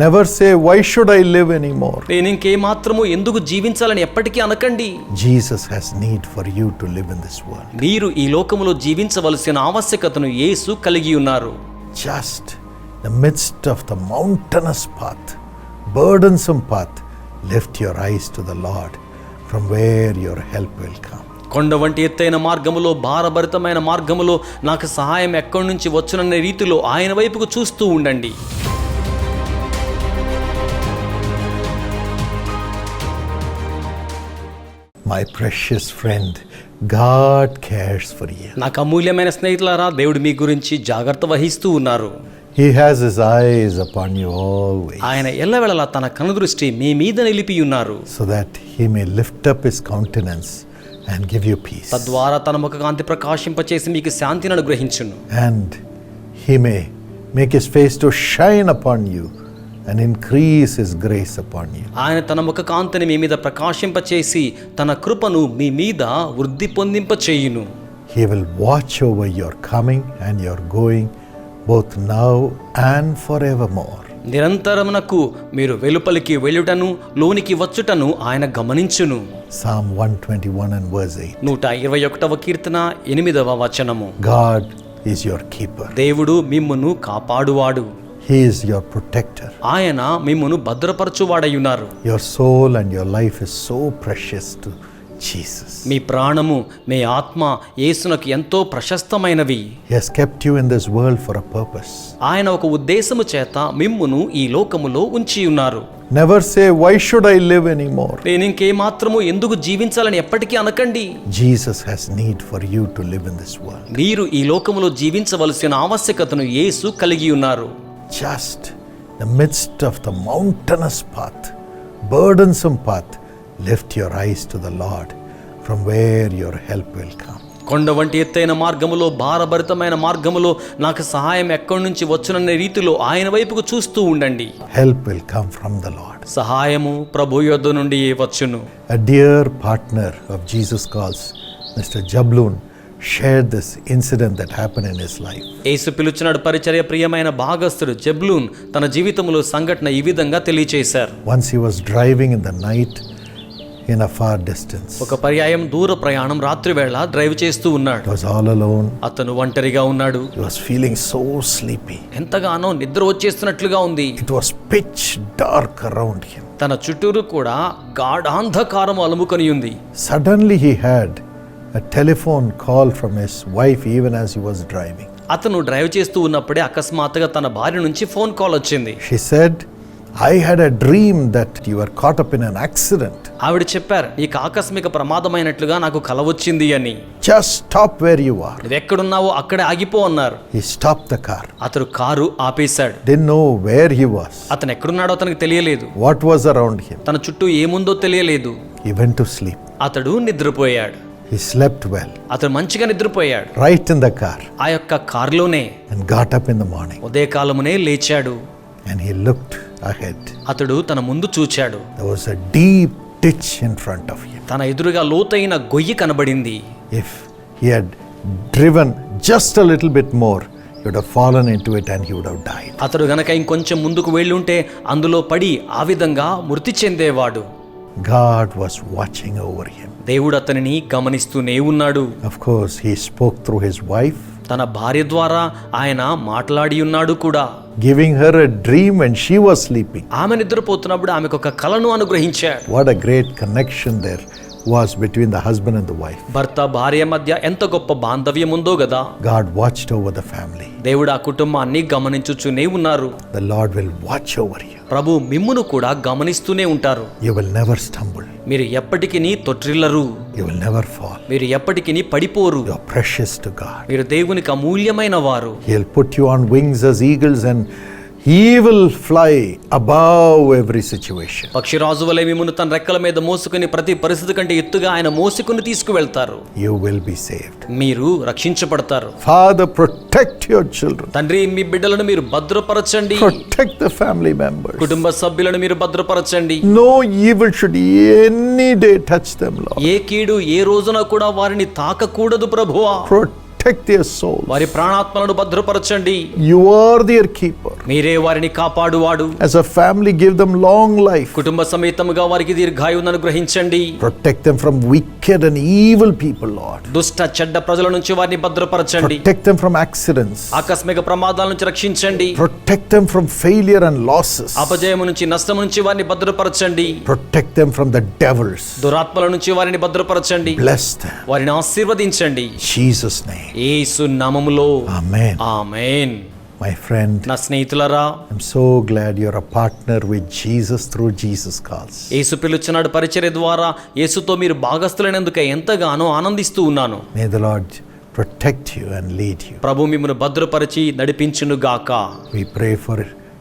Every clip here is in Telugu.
Never say why should I live any more నేను ఇంకే మాత్రము ఎందుకు జీవించాలని ఎప్పటికీ అనకండి. Jesus has need for you to live in this world మీరు ఈ లోకములో జీవించవలసిన ఆవశ్యకతను యేసు కలిగి ఉన్నారు. Just the midst of the mountainous path burdensome path lift your eyes to the lord from where your help will come కొండ వంటి ఎత్తైన మార్గములో భారభరితమైన మార్గములో నాకు సహాయం ఎక్కడి నుంచి వచ్చుననే రీతిలో ఆయన వైపుకు చూస్తూ ఉండండి. My precious friend, God cares for you. నాకు అమూల్యమైన స్నేహితులారా దేవుడు మీ గురించి జాగ్రత్త వహిస్తూ ఉన్నారు He has His eyes upon you always ఆయన ఎల్లవేళలా తన కనుదృష్టి మీ మీద నిలిపి ఉన్నారు so that He may lift up His countenance and give you peace. తద్వారా తన ముఖ కాంతి ప్రకాశింపచేసి మీకు శాంతిని అనుగ్రహించును And He may make His face to shine upon you and increase His grace upon you. ఆయన తన ముఖ కాంతిని మీ మీద ప్రకాశింపచేసి తన కృపను మీ మీద వృద్ధి పొందింప చేయును He will watch over your coming and your going, both now and forevermore. నిరంతరమునకు మీరు వెలుపలికి వెళ్ళుటను లోనికి వచ్చుటను ఆయన గమనించును Psalm 121 and verse 8. నూట ఇరవై ఒకటవ కీర్తన ఎనిమిదవ వచనము God is your keeper, దేవుడు మిమ్మును కాపాడువాడు He is your protector. ఆయన మిమ్మును భద్రపరచువాడయున్నారు Your soul and your life is so precious to Jesus. మీ ప్రాణము మీ ఆత్మ యేసునకు ఎంతో ప్రశస్తమైనవి He has kept you in this world for a purpose. ఆయన ఒక ఉద్దేశము చేత మిమ్మును ఈ లోకములో ఉంచి ఉన్నారు Never say, Why should I live anymore? నేను ఇంకేమాత్రము ఎందుకు జీవించాలని ఎప్పటికీ అనకండి Jesus has need for you to live in this world. మీరు ఈ లోకములో జీవించవలసిన ఆవశ్యకతను యేసు కలిగి ఉన్నారు just the midst of the mountainous path burdens path lift your eyes to the lord from where your help welcome కొండ వంటి ఎత్తైన మార్గములో భారభరితమైన మార్గములో నాకు సహాయం ఎక్కడి నుంచి వచ్చుననే రీతిలో ఆయన వైపుకు చూస్తూ ఉండండి. Help welcome from the lord సహాయము ప్రభు యొద్ద నుండి వచ్చును. A dear partner of Jesus calls mister జబ్లూన్ shared this incident that happened in his life. యేసు పిలుచున్నాడు పరిచర్య ప్రియమైన భాగస్థుడు జబ్లూన్ తన జీవితంలో సంఘటన ఈ విధంగా తెలియచేశారు Once he was driving in the night in a far distance. ఒక పర్యాయం దూర ప్రయాణం రాత్రి వేళ డ్రైవ్ చేస్తూ He ఉన్నాడు was all alone. అతను ఒంటరిగా ఉన్నాడు He was feeling so sleepy. ఎంతగానో నిద్ర వచ్చేస్తున్నట్లుగా ఉంది It was pitch dark around him. తన చుట్టూరు కూడా గాఢాంధకారం అలుముకొని ఉంది Suddenly, he had A telephone call from his wife even as he was driving. అతను డ్రైవ్ చేస్తూ ఉన్నప్పుడే అకస్మాత్తుగా తన భార్య నుంచి ఫోన్ కాల్ వచ్చింది She said, I had a dream that you were caught up in an accident. ఆవిడ చెప్పారు నీకు ఆకస్మిక ప్రమాదమైనట్లుగా నాకు కల వచ్చింది అని Just stop where you are. నువ్వు ఎక్కడున్నావో అక్కడే ఆగిపో అన్నారు He stopped the car, అతడు కారు ఆపేశాడు didn't know where he was, అతను ఎక్కడున్నాడో అతనికి తెలియలేదు what was around him. తన చుట్టూ ఏముందో తెలియలేదు He went to sleep. అతడు నిద్రపోయాడు He slept well, అతను మంచిగా నిద్రపోయాడు right in the car, ఆ యొక్క కారులోనే and got up in the morning. ఉదయకాలమునే లేచాడు And he looked ahead. అతడు తన ముందు చూచాడు There was a deep ditch in front of him. తన ఎదురుగా లోతైన గొయ్యి కనబడింది If he had driven just a little bit more, he would have fallen into it and he would have died. అతడు గనక ఇంకొంచెం ముందుకు వెళ్ళుంటే అందులో పడి ఆ విధంగా మృతి చెందేవాడు God was watching over him. దేవుడు అతనిని గమనిస్తూనే ఉన్నాడు Of course, he spoke through his wife, తన భార్య ద్వారా ఆయన మాట్లాడి ఉన్నాడు కూడా giving her a dream when she was sleeping. ఆమె నిద్రపోతున్నప్పుడు ఆమెకు ఒక కలను అనుగ్రహించాడు What a great connection there was between the husband and the wife. భర్త భార్య మధ్య ఎంత గొప్ప బాంధవ్యం ఉందో కదా God watched over the family. దేవుడు ఆ కుటుంబాన్ని గమనించుచునే ఉన్నారు The Lord will watch over you. ప్రభు మిమ్మును కూడా గమనిస్తూనే ఉంటారు You will never stumble, మీరు ఎప్పటికీ తొట్రిల్లరు you will never fall. మీరు ఎప్పటికీ పడిపోరు You are precious to God. మీరు దేవునికి అమూల్యమైన వారు He'll put you on wings as eagles and he will fly above every situation. పక్షిరాజు వలె మిమ్మల్ని తన రెక్కల మీద మోసుకుని ప్రతి పరిస్థితి కంటే ఎత్తుగా ఆయన మోసుకుని తీసుకువెళ్తారు You will be saved. మీరు రక్షించబడతారు Father, protect your children. తండ్రి మీ బిడ్డలను మీరు భద్రపరచండి Protect the family members. కుటుంబ సభ్యులను మీరు భద్రపరచండి No evil should any day touch them, Lord. ఏ కీడు ఏ రోజున కూడా వారిని తాకకూడదు ప్రభువా Protect protect their souls. వారి ప్రాణాత్మలను భద్రపరచండి You are their keeper. మీరే వారిని కాపాడువాడు As a family, give them long life. కుటుంబ సమేతముగా వారికి దీర్ఘాయువును అనుగ్రహించండి Protect them from wicked and evil people, Lord. దుష్ట చెడ్డ ప్రజల నుంచి వారిని భద్రపరచండి Protect them from accidents. ఆకస్మిక ప్రమాదాల నుంచి రక్షించండి Protect them from failure and losses. అపజయం నుంచి నష్టం నుంచి వారిని భద్రపరచండి Protect them from the devils. దురాత్మల నుంచి వారిని భద్రపరచండి Bless them. వారిని ఆశీర్వదించండి Jesus' name. యేసు నామములో Amen. ఆమేన్ My friend, నా స్నేహితులరా I'm so glad you're a partner with Jesus through Jesus Calls. యేసు పిలుచున్నాడు పరిచర్య ద్వారా యేసుతో మీరు భాగస్థులైనందుకే ఎంతగానో ఆనందిస్తూ ఉన్నాను May the Lord protect you and lead you. ప్రభు మిమ్మల్ని భద్రపరిచి నడిపించును గాక We pray for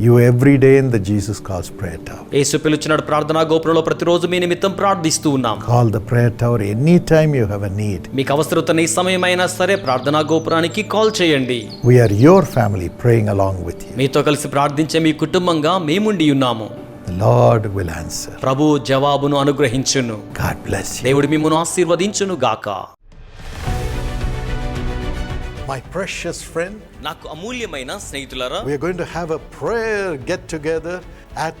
you every day in the Jesus Calls prayer tower. యేసు పిలుచున్నాడు ప్రార్థనా గోపురంలో ప్రతిరోజు మీ నిమిత్తం ప్రార్థిస్తూ ఉన్నాం Call the prayer tower anytime you have a need. మీకు అవసరత ఈ సమయమైనా సరే ప్రార్థనా గోపురానికి కాల్ చేయండి We are your family praying along with you. మీతో కలిసి ప్రార్థించే మీ కుటుంబంగా మేముండి ఉన్నాము The Lord will answer. ప్రభు జవాబును అనుగ్రహించును God bless you. దేవుడు మిమ్మను ఆశీర్వదించును గాక My precious friend, నాకు అమూల్యమైన స్నేహితులరా we are going to have a prayer get together at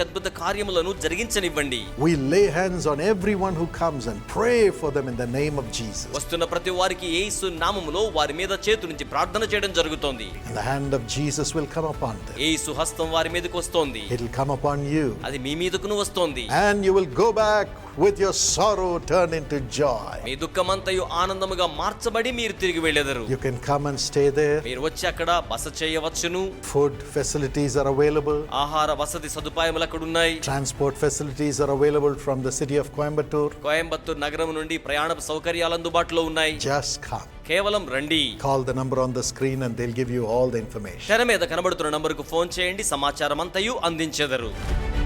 అద్భుత కార్యములను జరిగించనివ్వండి. We lay hands on everyone who comes and pray for in the name of Jesus వస్తున్న ప్రతి వారికి యేసు నామములో వారి మీద చేతు నుంచి ప్రార్థన చేయడం జరుగుతోంది. Hand of Jesus will come upon them హస్తం వారి మీదకి వస్తోంది. ఇట్ విల్ యు అది మీ మీదకు వస్తోంది. And you will go back with your sorrow turn into joy మీ దుఃఖమంతయు ఆనందముగా మార్చబడి మీరు తిరిగి వెళ్ళెదరు. You can come stay there మీరు వచ్చి అక్కడ బస చేయవచ్చును. ఫుడ్ ఫెసిలిటీస్ అవైలబుల్ ఆహార వసతి సదుపాయం అక్కడ ఉన్నాయి Transport facilities are available from the city of Coimbatore. Coimbatore నగరం నుండి ప్రయాణ సౌకర్యాలు అందుబాటులో ఉన్నాయి Just come. కేవలం రండి Call the number on the screen and they'll give you all the information. తెర మీద కనబడుతున్న నంబరుకు ఫోన్ చేయండి సమాచారం అంతయు అందించెదరు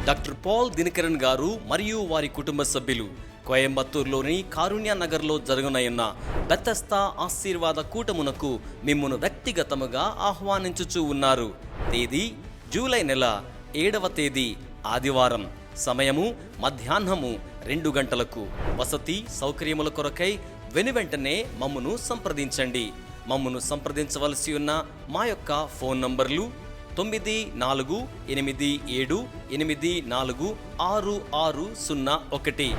డాక్టర్ పాల్ దినకరన్ గారు మరియు వారి కుటుంబ సభ్యులు కోయంబత్తూరులోని కారుణ్య నగర్లో జరుగునయున్న బెత్తస్తా ఆశీర్వాద కూటమునకు మిమ్మును వ్యక్తిగతముగా ఆహ్వానించుచూ ఉన్నారు తేదీ జూలై నెల ఏడవ తేదీ ఆదివారం సమయము మధ్యాహ్నము రెండు గంటలకు. వసతి సౌకర్యముల కొరకై వెనువెంటనే మమ్మును సంప్రదించండి. మమ్మును సంప్రదించవలసి ఉన్న మా యొక్క ఫోన్ నంబర్లు తొమ్మిది నాలుగు ఎనిమిది ఏడు ఎనిమిది నాలుగు ఆరు ఆరు సున్నా ఒకటి.